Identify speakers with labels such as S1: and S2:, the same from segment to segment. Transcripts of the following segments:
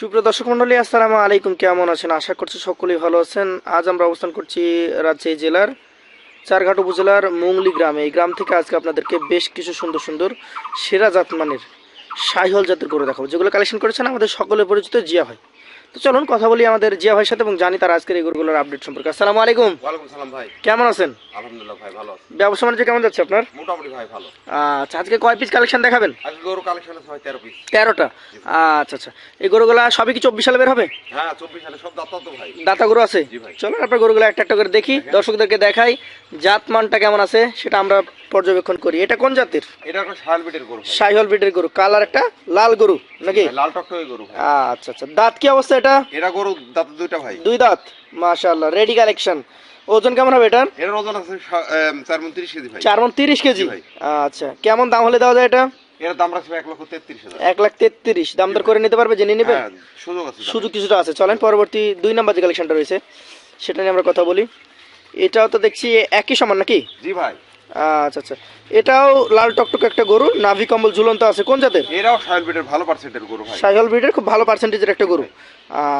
S1: সুপ্রিয় দর্শক মন্ডলী, আসসালামু আলাইকুম। কেমন আছেন? আশা করছি সকলেই ভালো আছেন। আজ আমরা অবস্থান করছি রাজশাহী জেলার চারঘাট উপজেলার মুংলি গ্রামে। এই গ্রাম থেকে আজকে আপনাদেরকে বেশ কিছু সুন্দর সুন্দর সেরা জাতমানের সাইহল জাতের গরু দেখাবো, যেগুলো কালেকশন করেছেন আমাদের সকলে পরিচিত জিয়া ভাই। তো চলুন কথা বলি আমাদের জিয়া ভাইয়ের সাথে এবং জানি তার আজকের এই গরুগুলোর আপডেট সম্পর্কে। আসসালামু আলাইকুম।
S2: ওয়ালাইকুম সালাম ভাই।
S1: কেমন আছেন?
S2: আলহামদুলিল্লাহ ভাই ভালো আছি।
S1: ব্যবসা বাণিজ্য কেমন যাচ্ছে আপনার?
S2: মোটামুটি ভাই ভালো।
S1: আচ্ছা আজকে কয় পিস কালেকশন দেখাবেন?
S2: আজকে গরু কালেকশন আছে ভাই তেরো পিস
S1: তেরোটা? আচ্ছা আচ্ছা। এই গরুগুলা সবই কি চব্বিশ সালে বের হবে?
S2: হ্যাঁ চব্বিশ সালে সব দাঁত তো ভাই।
S1: দাতা গরু আছে?
S2: জি ভাই।
S1: চলো আপনার গরুগুলো একটা একটা করে দেখি। দর্শকদেরকে দেখাই। জাত মানটা কেমন আছে সেটা আমরা পর্যবেক্ষণ করি। এটা কোন জাতের?
S2: এটা একটা বিটের গরু।
S1: কালার একটা লাল গরু নাকি?
S2: লাল টকটকে গরু।
S1: আচ্ছা আচ্ছা। দাঁত কি অবস্থা এটা?
S2: এটা গরু দাঁত দুইটা ভাই।
S1: দুই দাঁত? মাশাআল্লাহ রেডি কালেকশন ওজন কেমন হবে এটার?
S2: এটার ওজন আছে সা- এম, চার মন তিরিশ কেজি ভাই।
S1: চার মন তিরিশ কেজি? আচ্ছা কেমন দাম হলে দেওয়া যায় এটা?
S2: এটার দাম ভাই এক লক্ষ হাজার।
S1: লাখ তেত্রিশ। দাম দর করে নিতে পারবে জেনে নেবে?
S2: হ্যাঁ সুযোগ আছে।
S1: সুযোগ কিছুটা আছে। চলেন পরবর্তী দুই নাম্বার যে কালেকশনটা রয়েছে সেটা নিয়ে আমরা কথা বলি। এটাও তো দেখছি একই সমান নাকি?
S2: জি ভাই।
S1: আচ্ছা আচ্ছা। এটাও লাল টকটক একটা গরু নাভি কম্বল ঝুলন্ত আছে। কোন জাতের?
S2: এরাও শাল বিটের ভালো পার্সেন্টের গরু ভাই।
S1: সাইহল ব্রিডের খুব ভালো পার্সেন্টেজের একটা গরু।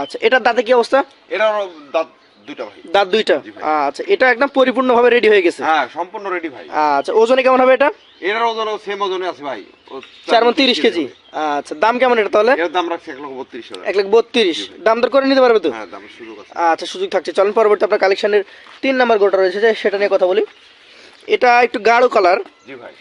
S1: আচ্ছা এটার দাঁতে কি অবস্থা?
S2: এরাও দাঁত দুইটা ভাই।
S1: দাঁত দুইটা? আচ্ছা এটা একদম পরিপূর্ণভাবে রেডি হয়ে গেছে।
S2: হ্যাঁ সম্পূর্ণ রেডি ভাই।
S1: আচ্ছা ওজনে কেমন হবে এটা?
S2: এরার ওজন সেম ওজনে আছে ভাই।
S1: চার মন তিরিশ কেজি আচ্ছা দাম কেমন এটা তাহলে?
S2: এর দাম রাখছে এক লক্ষ বত্রিশ
S1: এক লাখ বত্রিশ। দাম দর করে নিতে পারবে তো?
S2: হ্যাঁ দামের সুযোগ আছে।
S1: আচ্ছা সুযোগ থাকছে। চলেন পরবর্তী আপনার কালেকশনের তিন নাম্বার গোটা রয়েছে যে সেটা নিয়ে কথা বলি। এটা একটু গাঢ় কালার
S2: জি ভাই।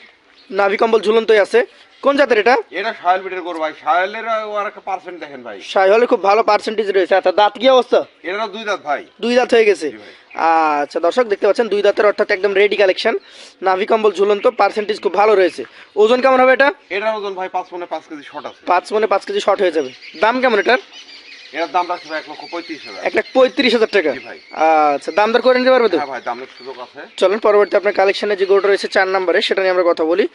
S1: নাভি কম্বল ঝুলন্তই আছে। কোন জাতের এটা?
S2: এটা সাহেল বিটের গরু ভাই। সাহেলের আর একটা পার্সেন্ট দেখেন ভাই।
S1: সাইহলে খুব ভালো পার্সেন্টেজ রয়েছে। আচ্ছা দাঁত কি অবস্থা?
S2: এরা দুই দাঁত ভাই।
S1: দুই দাঁত হয়ে গেছে। আচ্ছা দর্শক দেখতে পাচ্ছেন দুই দাঁতের অর্থাৎ একদম রেডি কালেকশন নাভি কম্বল ঝুলন্ত পার্সেন্টেজ খুব ভালো রয়েছে। ওজন কেমন হবে এটা?
S2: এটার ওজন ভাই পাঁচ মনে পাঁচ কেজি শর্ট আছে।
S1: পাঁচ মনে পাঁচ কেজি শর্ট হয়ে যাবে। দাম কেমন এটার?
S2: এটার দাম রাখছে এক লক্ষ পঁয়ত্রিশ হাজার।
S1: এক লাখ পঁয়ত্রিশ হাজার টাকা?
S2: ভাই।
S1: আচ্ছা দাম দর করে নিতে পারবে তো?
S2: হ্যাঁ ভাই দামের সুযোগ আছে।
S1: চলুন পরবর্তী আপনার কালেকশনে যে গোটা রয়েছে চার নম্বরে সেটা নিয়ে আমরা কথা বলি।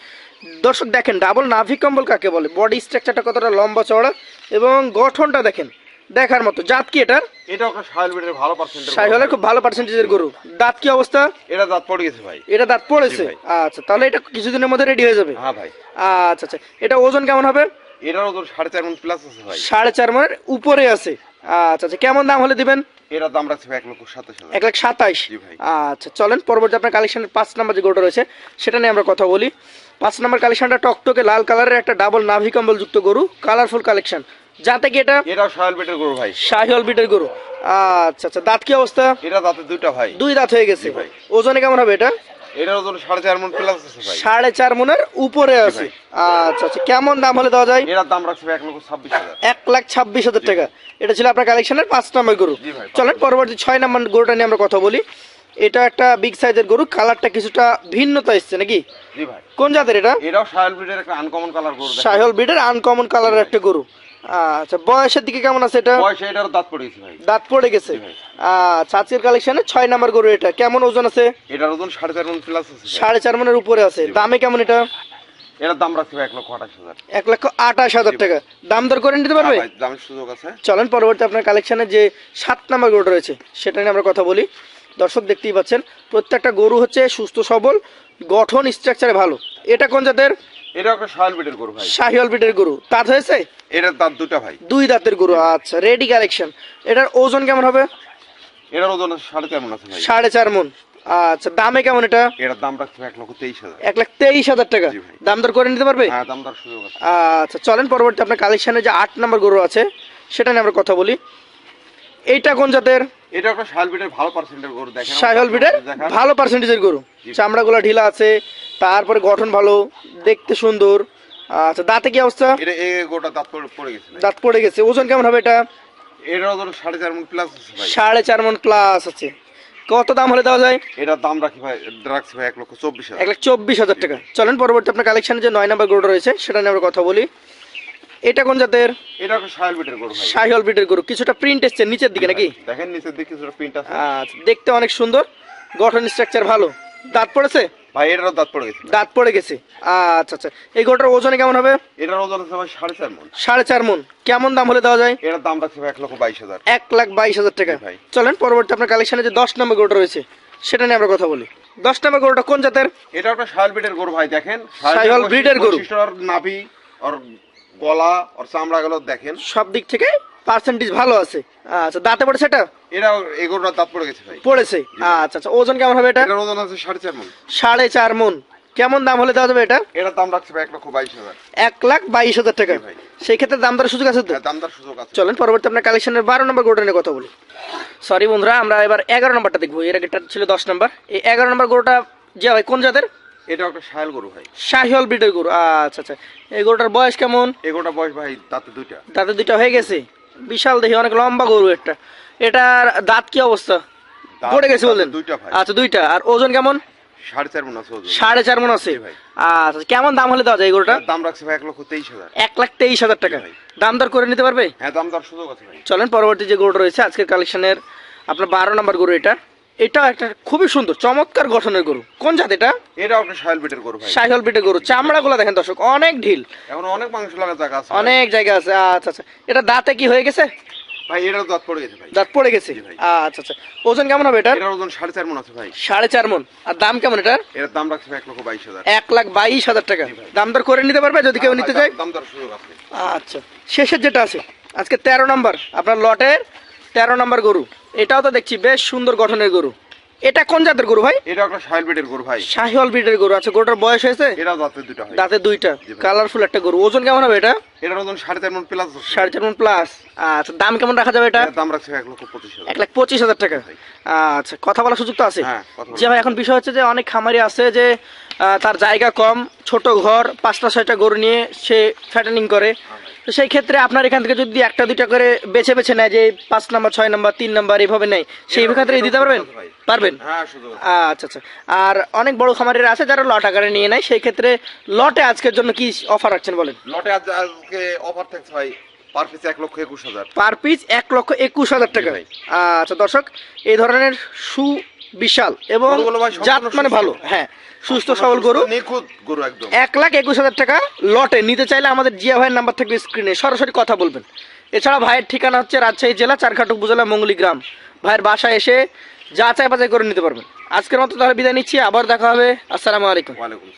S1: দর্শক দেখেন ডাবল নাভি কম্বল কাকে বলে? বডি স্ট্রাকচারটা কতটা লম্বা চওড়া এবং গঠনটা দেখেন দেখার মতো। জাত কি এটার?
S2: এটা একটা সাহেল বিটের ভালো পার্সেন্ট
S1: সাইহলের খুব ভালো পার্সেন্টেজের গরু। দাঁত কি অবস্থা?
S2: এটা দাঁত পড়ে গেছে ভাই।
S1: এটা দাঁত পড়েছে? আচ্ছা তাহলে এটা কিছুদিনের মধ্যে রেডি হয়ে যাবে?
S2: হ্যাঁ ভাই।
S1: আচ্ছা আচ্ছা এটা ওজন কেমন হবে?
S2: সাড়ে চার মন প্লাস আছে ভাই।
S1: সাড়ে চার মানের উপরে আছে। আচ্ছা আচ্ছা কেমন দাম হলে দিবেন?
S2: দাম রাখছে ভাই এক লক্ষ সাতাশ হাজার।
S1: এক লাখ সাতাইশ।
S2: জি ভাই।
S1: আচ্ছা চলেন পরবর্তী আপনার কালেকশনের পাঁচ নাম্বার যে গোটা রয়েছে সেটা নিয়ে আমরা কথা বলি। পাঁচ নাম্বার কালেকশনটা টকটকে লাল কালারের একটা ডাবল নাভি কম্বল যুক্ত গরু কালারফুল কালেকশন যাতে কি এটা?
S2: এটাও সাহেল বিটের গরু ভাই।
S1: শাহিওল বিটের গরু। আচ্ছা আচ্ছা দাঁত কি অবস্থা?
S2: এটা দাঁতে দুইটা ভাই।
S1: দুই দাঁত হয়ে গেছে।
S2: ভাই।
S1: ওজনে কেমন হবে এটা?
S2: এটার ওজন সাড়ে চার মন প্লাস আছে ভাই।
S1: সাড়ে চার মনের উপরে আছে। আচ্ছা আচ্ছা। কেমন দাম হলে দেওয়া যায়?
S2: এটার দাম রাখছে এক লক্ষ ছাব্বিশ হাজার।
S1: এক লাখ ছাব্বিশ হাজার টাকা। এটা ছিল আপনার কালেকশনের পাঁচ নম্বর গরু। চলেন পরবর্তী ছয় নম্বর গরুটা নিয়ে আমরা কথা বলি। এটা একটা বিগ সাইজের গরু কালারটা কিছুটা ভিন্নতা এসছে নাকি? কোন জাতের এটা?
S2: এটাও সাহেল বিটের একটা আনকমন কালার গরু
S1: সাহেল বিটের আনকমন কালারের একটা গরু। আচ্ছা বয়সের দিকে কেমন আছে এটা?
S2: বয়সে এটারও দাঁত পড়ে গেছে ভাই।
S1: দাঁত পড়ে গেছে? আচ্ছা আজকের কালেকশনে ছয় নম্বর গরু এটা। কেমন ওজন আছে?
S2: এটার ওজন সাড়ে চার মন প্লাস আছে।
S1: সাড়ে চার মনের উপরে আছে। দামে কেমন এটা?
S2: এটার দাম রাখছে এক লক্ষ আঠাশ হাজার।
S1: এক লক্ষ আঠাশ হাজার টাকা। দাম দর করে নিতে পারবে?
S2: হ্যাঁ দামের সুযোগ আছে।
S1: চলেন পরবর্তী আপনার কালেকশনে যে সাত নাম্বার গরুটা রয়েছে সেটা নিয়ে আমরা কথা বলি। দর্শক দেখতেই পাচ্ছেন প্রত্যেকটা গরু হচ্ছে সুস্থ সবল গঠন স্ট্রাকচারে ভালো। এটা কোন জাতের?
S2: এটা একটা সাহেল বিটের গরু ভাই।
S1: শাহিওয়াল বিটের গরু। দাঁত হয়েছে?
S2: এটার দাঁত দুটা ভাই।
S1: দুই দাঁতের গরু আচ্ছা রেডি কালেকশন এটার ওজন কেমন হবে?
S2: এটার ওজন সাড়ে চার মন আছে ভাই।
S1: সাড়ে চার মন। আচ্ছা দামে কেমন এটা?
S2: এটার দাম এক লক্ষ তেইশ হাজার।
S1: এক লাখ তেইশ হাজার টাকা। দাম দর করে নিতে পারবে?
S2: হ্যাঁ দাম দর সুযোগ আছে।
S1: আচ্ছা চলেন পরবর্তী আপনার কালেকশনে যে আট নম্বর গরু আছে সেটা নিয়ে আমরা কথা বলি। এইটা কোন জাতের?
S2: এটা একটা সাহেল বিটের ভালো পার্সেন্টের গরু দেখেন
S1: সাইহল বিটের ভালো পার্সেন্টেজের গরু।
S2: জি।
S1: চামড়াগুলো ঢিলা আছে তারপরে গঠন ভালো দেখতে সুন্দর। আচ্ছা দাঁতে কি অবস্থা?
S2: এটা এই গোটা দাঁত পড়ে- গেছে
S1: দাঁত পড়ে গেছে। ওজন কেমন হবে এটা?
S2: এটার ওজন সাড়ে চার মন প্লাস আছে
S1: সাড়ে চার মন প্লাস আছে। কত দাম হলে দেওয়া যায়?
S2: এটার দাম রাখি ভাই রাখছে ভাই এক লক্ষ চব্বিশ হাজার।
S1: এক লাখ চব্বিশ হাজার টাকা। চলেন পরবর্তী আপনার কালেকশনে যে নয় নম্বর গরুটা রয়েছে সেটা নিয়ে আমরা কথা বলি। এটা কোন জাতের?
S2: এটা সাহেল বিটের গরু ভাই।
S1: শাহিওল বিটের গরু। কিছুটা প্রিন্ট এসছে নিচের দিকে নাকি?
S2: দেখেন নিচের দিকে কিছুটা প্রিন্ট আছে।
S1: আচ্ছা দেখতে অনেক সুন্দর। গঠন স্ট্রাকচার ভালো। দাঁত পড়েছে?
S2: ভাই এটারও দাঁত পড়ে গেছে।
S1: দাঁত পড়ে গেছে। আচ্ছা আচ্ছা। এই গরুটার ওজনে কেমন হবে?
S2: এটার ওজন আছে ভাই সাড়ে চার মন।
S1: সাড়ে চার মন। কেমন দাম হলে দেওয়া যায়?
S2: এটার দাম রাখছে ভাই এক লক্ষ বাইশ হাজার।
S1: এক লাখ বাইশ হাজার টাকা।
S2: ভাই।
S1: চলেন পরবর্তী আপনার কালেকশনে যে দশ নম্বর গরুটা রয়েছে সেটা নিয়ে আমরা কথা বলি। দশ নম্বর গরুটা কোন জাতের?
S2: এটা একটা সাহেল বিটের গরু ভাই দেখেন।
S1: breed এর গরু।
S2: নাভি ওর গলা ওর চামড়া গুলো দেখেন।
S1: সব দিক থেকে পার্সেন্টেজ ভালো আছে। আচ্ছা দাঁতে পড়েছে এটা?
S2: এটা এগুলোর দাঁত পড়ে গেছে ভাই।
S1: পড়েছে? আচ্ছা আচ্ছা ওজন কেমন হবে এটা?
S2: এটার ওজন আছে সাড়ে চার মন।
S1: সাড়ে চার মন। কেমন দাম হলে দেওয়া যাবে এটা?
S2: এটার দাম রাখছে ভাই এক লক্ষ বাইশ হাজার।
S1: এক লাখ বাইশ হাজার টাকা।
S2: ভাই।
S1: সেই ক্ষেত্রে দাম দরের সুযোগ আছে তো?
S2: হ্যাঁ, দামদার সুযোগ আছে।
S1: চলেন পরবর্তী আপনার কালেকশনের বারো নম্বর গরুটা নিয়ে কথা বলি। সরি বন্ধুরা আমরা এবার এগারো নম্বরটা দেখব। এর আগেটা ছিল দশ নম্বর এই এগারো নম্বর গরুটা যে ভাই কোন জাতের?
S2: এটা একটা শায়াল গরু ভাই।
S1: শাহিওয়াল ব্রিডের গরু আচ্ছা আচ্ছা। এই গরুটার বয়স কেমন?
S2: এগোটা বয়স ভাই দাঁতে দুইটা।
S1: দাঁতে দুইটা হয়ে গেছে? বিশাল দেখি অনেক লম্বা গরু একটা। এটার দাঁত কি অবস্থা? পড়ে গেছে বললেন?
S2: দুইটা ভাই।
S1: আচ্ছা দুইটা। আর ওজন কেমন?
S2: সাড়ে চার মন আছে
S1: সাড়ে চার মন আছে?
S2: ভাই।
S1: আচ্ছা কেমন দাম হলে দেওয়া যায় এই গরুটা?
S2: দাম রাখছে ভাই এক লক্ষ তেইশ হাজার।
S1: এক লাখ তেইশ হাজার টাকা। দাম দর করে নিতে পারবে?
S2: হ্যাঁ দামদার সুযোগ আছে
S1: চলেন পরবর্তী যে গরুটা রয়েছে আজকের কালেকশনের আপনার বারো নম্বর গরু এটা। এটাও একটা খুবই সুন্দর চমৎকার গঠনের গরু। কোন জাত এটা?
S2: এটা একটা শায়াল বেটের গরু ভাই।
S1: সাইহল পিঠে গরু। চামড়াগুলো দেখেন দর্শক অনেক ঢিল।
S2: এখন অনেক মাংস লাগা জায়গা আছে
S1: অনেক জায়গা আছে আচ্ছা আচ্ছা। এটা দাঁতে কি হয়ে গেছে?
S2: ভাই এটার দাঁত পড়ে গেছে ভাই।
S1: দাঁত পড়ে গেছে?
S2: ভাই।
S1: আচ্ছা আচ্ছা। ওজন কেমন হবে এটার?
S2: এটার ওজন সাড়ে চার মন আছে ভাই।
S1: সাড়ে চার মন। আর দাম কেমন এটার?
S2: এটার দাম রাখছে ভাই এক লক্ষ বাইশ হাজার।
S1: এক লাখ বাইশ হাজার টাকা। দাম দর করে নিতে পারবে যদি কেউ নিতে চায়?
S2: দামদার সুযোগ আছে।
S1: আচ্ছা। শেষের যেটা আছে আজকে তেরো নম্বর আপনার লটের তেরো নম্বর গরু। এটাও তো দেখছি বেশ সুন্দর গঠনের গরু। এটা কোন জাতের গরু ভাই?
S2: এটা একটা শায়াল বেটের গরু ভাই।
S1: শাহিওয়াল ব্রিডের গরু। আচ্ছা গরুটার বয়স হয়েছে?
S2: এটাও দাঁতে দুইটা হয়।
S1: দাঁতে দুইটা। কালারফুল একটা গরু। ওজন কেমন হবে এটা?
S2: এটার ওজন সাড়ে চার মন প্লাস আছে।
S1: সাড়ে চার মন প্লাস আচ্ছা দাম কেমন রাখা যাবে এটা?
S2: দাম রাখছে ভাই এক লক্ষ পঁচিশ হাজার।
S1: এক লাখ পঁচিশ হাজার টাকা। আচ্ছা কথা বলার সুযোগ তো আছে?
S2: হ্যাঁ,
S1: যে ভাই এখন বিষয় হচ্ছে যে অনেক খামারি আছে যে তার জায়গা কম ছোট ঘর পাঁচটা ছয়টা গরু নিয়ে সে ফ্যাটেনিং করে। তো সেই ক্ষেত্রে আপনার এখান থেকে যদি একটা দুইটা করে বেছে বেছে নেয় যে পাঁচ নাম্বার ছয় নাম্বার তিন নাম্বার এইভাবে নেয় সেই ক্ষেত্রে দিতে পারবেন? পারবেন
S2: হ্যাঁ সুযোগ
S1: আচ্ছা আচ্ছা। আর অনেক বড় খামারের আছে যারা লট আকারে নিয়ে নেয় সেই ক্ষেত্রে লটে আজকের জন্য কি অফার রাখছেন বলেন?
S2: লটে আজ আজকে অফার থাকছে ভাই পার পিস এক লক্ষ একুশ হাজার।
S1: পার পিস এক লক্ষ একুশ হাজার টাকা। আচ্ছা দর্শক এই ধরনের সু বিশাল এবং জাত মানে ভালো হ্যাঁ সুস্থ সবল গরু।
S2: নিখুঁত গরু একদম।
S1: এক লাখ একুশ হাজার টাকা লটে। নিতে চাইলে আমাদের জিয়া ভাইয়ের নাম্বার থাকবে স্ক্রিনে। সরাসরি কথা বলবেন। এছাড়া ভাইয়ের ঠিকানা হচ্ছে রাজশাহী জেলা চারঘাট উপজেলা মঙ্গলি গ্রাম। ভাইয়ের বাসায় এসে যা চাই বাজাই করে নিতে পারবেন। আজকের মতো তাহলে বিদায় নিচ্ছি। আবার দেখা হবে। আসসালামু আলাইকুম।
S2: ওয়ালাইকুম